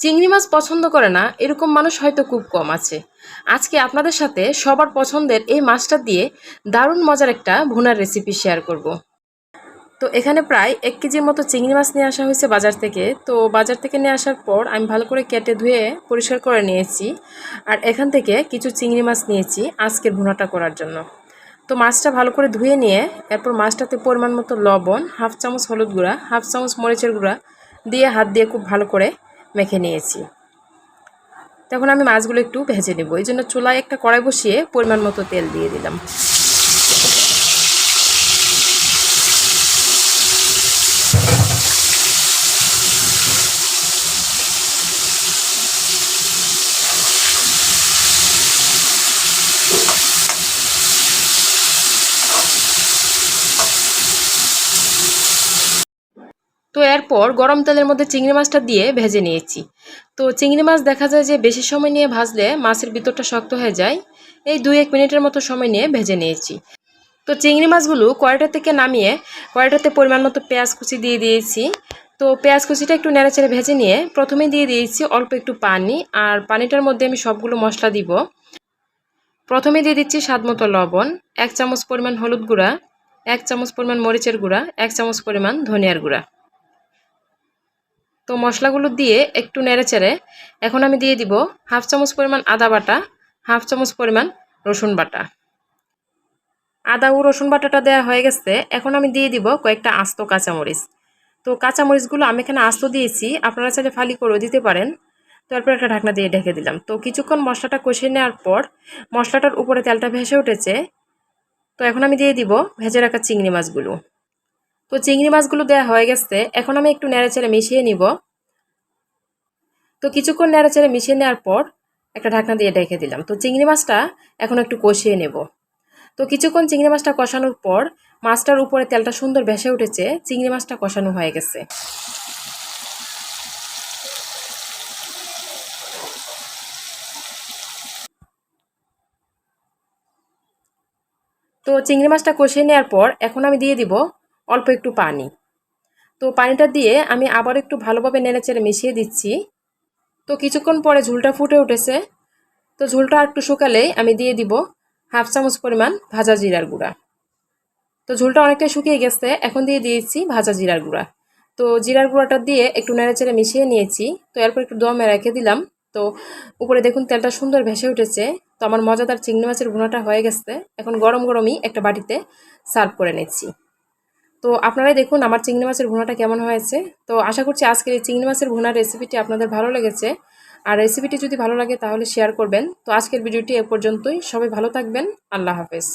চিংড়ি মাছ পছন্দ করে না, এরকম মানুষ হয়তো খুব কম আছে। আজকে আপনাদের সাথে সবার পছন্দের এই মাছটা দিয়ে দারুণ মজার একটা ভুনার রেসিপি শেয়ার করব। তো এখানে প্রায় এক কেজির মতো চিংড়ি মাছ নিয়ে আসা হয়েছে বাজার থেকে। তো বাজার থেকে নিয়ে আসার পর আমি ভালো করে কেটে ধুয়ে পরিষ্কার করে নিয়েছি। আর এখান থেকে কিছু চিংড়ি মাছ নিয়েছি আজকের ভুনাটা করার জন্য। তো মাছটা ভালো করে ধুয়ে নিয়ে এরপর মাছটাতে পরিমাণ মতো লবণ, হাফ চামচ হলুদ গুঁড়া, হাফ চামচ মরিচের গুঁড়া দিয়ে হাত দিয়ে খুব ভালো করে মেখে নিয়েছি। তখন আমি মাছগুলো একটু ভেজে নেব। এই জন্য চুলায় একটা কড়াই বসিয়ে পরিমাণ মতো তেল দিয়ে দিলাম। তো এরপর গরম তেলের মধ্যে চিংড়ি মাছটা দিয়ে ভেজে নিয়েছি। তো চিংড়ি মাছ দেখা যায় যে বেশি সময় নিয়ে ভাজলে মাছের ভিতরটা শক্ত হয়ে যায়। এই দুই এক মিনিটের মতো সময় নিয়ে ভেজে নিয়েছি। তো চিংড়ি মাছগুলো কড়াইটা থেকে নামিয়ে কড়াইটাতে পরিমাণ মতো পেঁয়াজ কুচি দিয়ে দিয়েছি। তো পেঁয়াজ কুচিটা একটু নেড়েচেড়ে ভেজে নিয়ে প্রথমে দিয়ে দিয়েছি অল্প একটু পানি আর পানিটার মধ্যে আমি সবগুলো মশলা দিব। প্রথমে দিয়ে দিচ্ছি স্বাদ মতো লবণ, এক চামচ পরিমাণ হলুদ গুঁড়া, এক চামচ পরিমাণ মরিচের গুঁড়া, এক চামচ পরিমাণ ধনিয়ার গুঁড়া। তো মশলাগুলো দিয়ে একটু নেড়ে চেড়ে এখন আমি দিয়ে দিব হাফ চামচ পরিমাণ আদা বাটা, হাফ চামচ পরিমাণ রসুন বাটা। আদা ও রসুন বাটাটা দেওয়া হয়ে গেছে, এখন আমি দিয়ে দিব কয়েকটা আস্ত কাঁচামরিচ। তো কাঁচামরিচগুলো আমি এখানে আস্ত দিয়েছি, আপনারা চাইলে ফালি করেও দিতে পারেন। তারপর একটা ঢাকনা দিয়ে ঢেকে দিলাম। তো কিছুক্ষণ মশলাটা কষিয়ে নেওয়ার পর মশলাটার উপরে তেলটা ভেসে উঠেছে। তো এখন আমি দিয়ে দিব ভেজে রাখা চিংড়ি মাছগুলো। তো চিংড়ি মাছগুলো দেওয়া হয়ে গেছে। এখন আমি একটু নেড়েচেড়ে মিশিয়ে নিব। তো কিছুক্ষণ নেড়েচেড়ে মিশিয়ে নেওয়ার পর একটা ঢাকনা দিয়ে ঢেকে দিলাম। তো চিংড়ি মাছটা এখন একটু কষিয়ে নেব। তো কিছুক্ষণ চিংড়ি মাছটা কষানোর পর মাছটার উপরে তেলটা সুন্দর ভেসে উঠেছে, চিংড়ি মাছটা কষানো হয়ে গেছে। তো চিংড়ি মাছটা কষিয়ে নেওয়ার পর এখন আমি দিয়ে দিব অল্প একটু পানি। তো পানিটা দিয়ে আমি আবার একটু ভালোভাবে নেড়েচেড়ে মিশিয়ে দিচ্ছি। তো কিছুক্ষণ পরে ঝুলটা ফুটে উঠেছে। তো ঝুলটা একটু শুকালেই আমি দিয়ে দিব হাফ চামচ পরিমাণ ভাজা জিরার গুঁড়া। তো ঝুলটা অনেকটাই শুকিয়ে গেছে, এখন দিয়ে দিয়েছি ভাজা জিরার গুঁড়া। তো জিরার গুঁড়াটা দিয়ে একটু নেড়েচেড়ে মিশিয়ে নিয়েছি। তো এরপর একটু দমে রেখে দিলাম। তো উপরে দেখুন তেলটা সুন্দর ভেসে উঠেছে। তো আমার মজাদার চিংড়ি মাছের ভুনাটা হয়ে গেছে। এখন গরম গরমই একটা বাটিতে সার্ভ করে নিচ্ছি। তো আপনারাই দেখুন আমার চিংড়ি মাছের ভুনাটা কেমন হয়েছে। তো আশা করছি আজকের এই চিংড়ি মাছের ভুনার রেসিপিটি আপনাদের ভালো লেগেছে। আর রেসিপিটি যদি ভালো লাগে তাহলে শেয়ার করবেন। তো আজকের ভিডিওটি এ পর্যন্তই। সবাই ভালো থাকবেন। আল্লাহ হাফেজ।